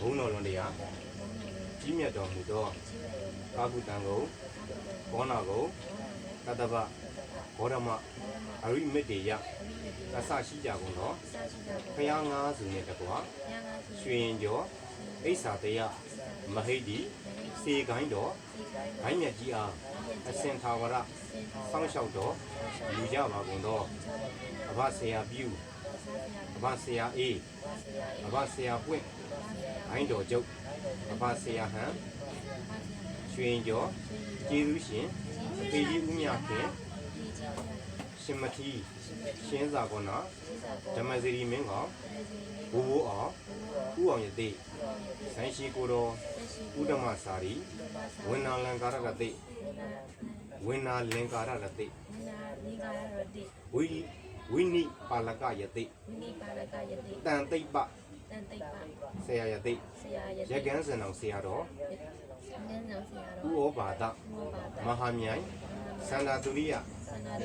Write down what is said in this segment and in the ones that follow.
ဘုံတော်လွန်တရားကြီးမြတ်တော်မူသောကာကုတံကိုဘောနာကိုကတ္တဗဘောဓမအရိမစ်တေယသဆရှိကြကုန်သောဖျားငါးစုနှင့်တကွာရွှေရင်ကျော်အိဆာတယမဟိတ်ဒီစေကိုင်းတော်ဂိုင်းမြတ်ကြီးအားအစင်သာဝရစောင့်ရှောက်တော်ယူကြပါကုန်သောအဘဆရာပြုအ ဘဆရာအေးအဘဆရာပွင့်ဂိုင်းတော်ကျုပ်အဘဆရာဟန်ရွှေရင်ကျော်ကျေးဇူးရှင်ပေကြီးဦးမြခင်ရှင်မထီရှင်းစာကောနာဓမ္မစရီမင်းကောင်ဘူဘူအောင်ဦးအောင်ရတိဆန်းရှိကိုတော်ဥဒ္ဓမစာရီဝိနာလံကာရကတိဝိနာလင်္ကာရကတိဝိဝိ နိပါလကယတိတန်သိပ္ပဆရာယတိရကန်းစံအောင်ဆရာတော်ဥဩဘာဒမဟာမြိုင်သန္တာသူရိယ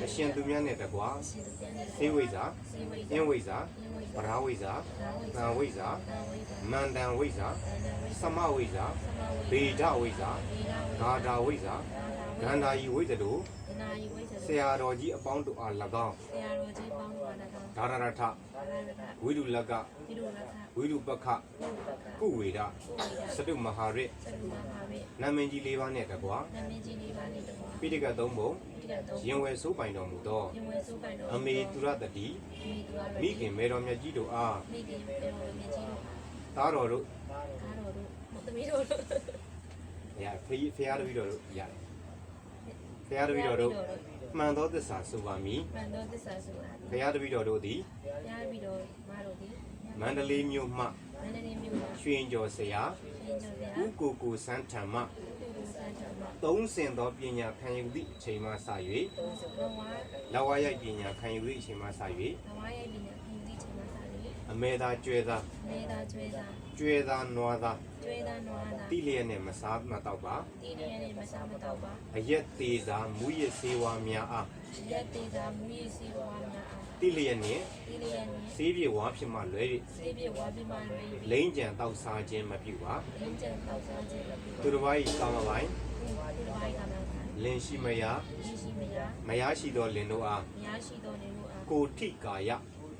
အရှင်သူမြတ်နဲ့တကွာသေဝိဇ္ဇာအင်းဝိဇ္ဇာပရာဝိဇ္ဇာသံဝိဇ္ဇာမန္တန်ဝိဇ္ဇာသမဝိဇ္ဇာဗေဒဝိဇ္ဇာဂါဒဝိဇ္ဇာဂန္ဓာယီဝိဇ္ဇတို့ဆရာတော်ကြီးအပေါင်းတို့အား၎င်းဒါရရထဝိဒုလကဝိဒုပခကုဝေဒစတုမဟာရစ်နာမည်ကြီး၄ပါးနဲ့တကွာပိဋကသုံးပုံ ရင်ဝယ်စိုးပိုင်တော်မူသောအမေသူရတတိမိခင်မေတော်မြတ်ကြီးတို့အားမိခင်ပေတော်မြင့်ကြီးတို့သားတော်တို့ကားတော်တို့သမီးတော်တို့ရဖေးဖရာတပည့်တော်တို့ရဖရာတပည့်တော်တို့မှန်သောသစ္စာဆိုပါမည်မှန်တော်သစ္စာဆိုတာဖရာတပည့်တော်တို့သည်ကြားပြီးတော့မတော်ဒီမန္တလေးမြို့မှမန္တလေးမြို့မှာရွှေင်ကျော်ဆရာရှင်ကျော်ဗျာဥကိုကိုစန်းထံမှကု သိုလ်စံတော်မှာသုံးဆင်သောပညာခံယူသည့်အချိန်မှစသုံးစုလုံးဝ၍လဝရိုက်ပညာခံယူသည့်အချိန်မှစနဝါရိုက်ပြီးနေပြီးဒီချိန်မှာစားလို့၍အမေသာကျွဲသာနေသာကျွေးသာကျွဲသာနွားသာကျွေးသာနွားသာတိလျက်နဲ့မစားမတော့ပါတီးနေရမစားမတော့ပါအရက်သေးသာမူရစ်စေဝါများအားရက်သေးသာမူရည်စီဝါများအား တိလျက်နှင့်တီးနေရနေစေးပြေဝါဖြစ်မှလွဲစေပြေဝါပြမလွေး၍လိမ့်ကြံတောက်စားခြင်းမပြုပါလင်းကျန်တော့စားခြင်းမပြုသူတစ်ပါး၏ကောင်းမပိုင်းဒီဝါဒီဝါကမှခံလင်ရှိမယာရှိရှိမရမယားရှိသောလင်တို့အားများရှိတော်နေလို့အားကိုထိကာယ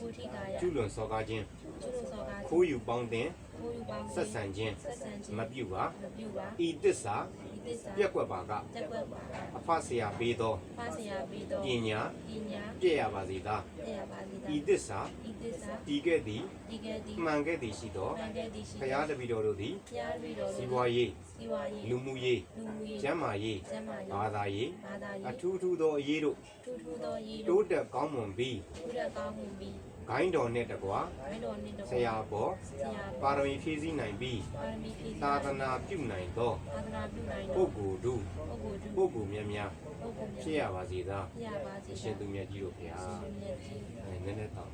ကိုထိကာယကျุလွန်စောကားခြင်းကျွလို့စောကားခိုးယူပေါင်းတင်ခိုးယူပေါင်းဆက်ဆံခြင်းဆက်ဆံခြင်းမပြုပါမပြုပါဤတစ္ဆာဒီ သစ္စာပြက်ကွက်ပါကတက်ကွက်ပါအဖဆရာပေးသောဖာစရာပြီးတော့ပညာပညာပြည့်ရပါစေသာပြရပါလိမ့်ဤမယ်တစ္ဆာဤသစ္စာတည်ခဲ့သည်ဒီကဲဒီမှန်ခဲ့သည်ရှိသောမှန်တဲ့ဒီရှိဘုရားတပည့်တော်တို့သည်ဖျားပြီးတော့စီးပွားရေးစီဝါရေးလူမှုရေးလူမှုရေးကျန်းမာရေးကျန်းမာရေးဘာသာရေးဘာသာရေးအထူးထူးသောအရေးတို့ထူးထူးသောရေးတိုးတက်ကောင်းမွန်ပြီးထူးတဲ့ကောင်းမှုပြီး ဂိုင်းတော်နှင့်တကွာဘိုင်းတော်နေတော့ဆရာပေါ်ဆရာပါရမီဖြည့်ဆည်းနိုင်ပြီးပါရမီဖြည့်သာသနာပြုနိုင်သောသာသနာပြုနိုင်ပုတော့ဂ္ဂိုလ်တို့ပုဂ္ဂိုလ်တူပုဂ္ဂိုလ်များများပုဂ္ဂိုလ်ဖြစ်ရပါစေသာဖြစ်ရပါစေအရှင်သူမြတ်ကြီးတို့ဖျားရှင်မြတ်ကြီး အဲနည်းနည်းတော့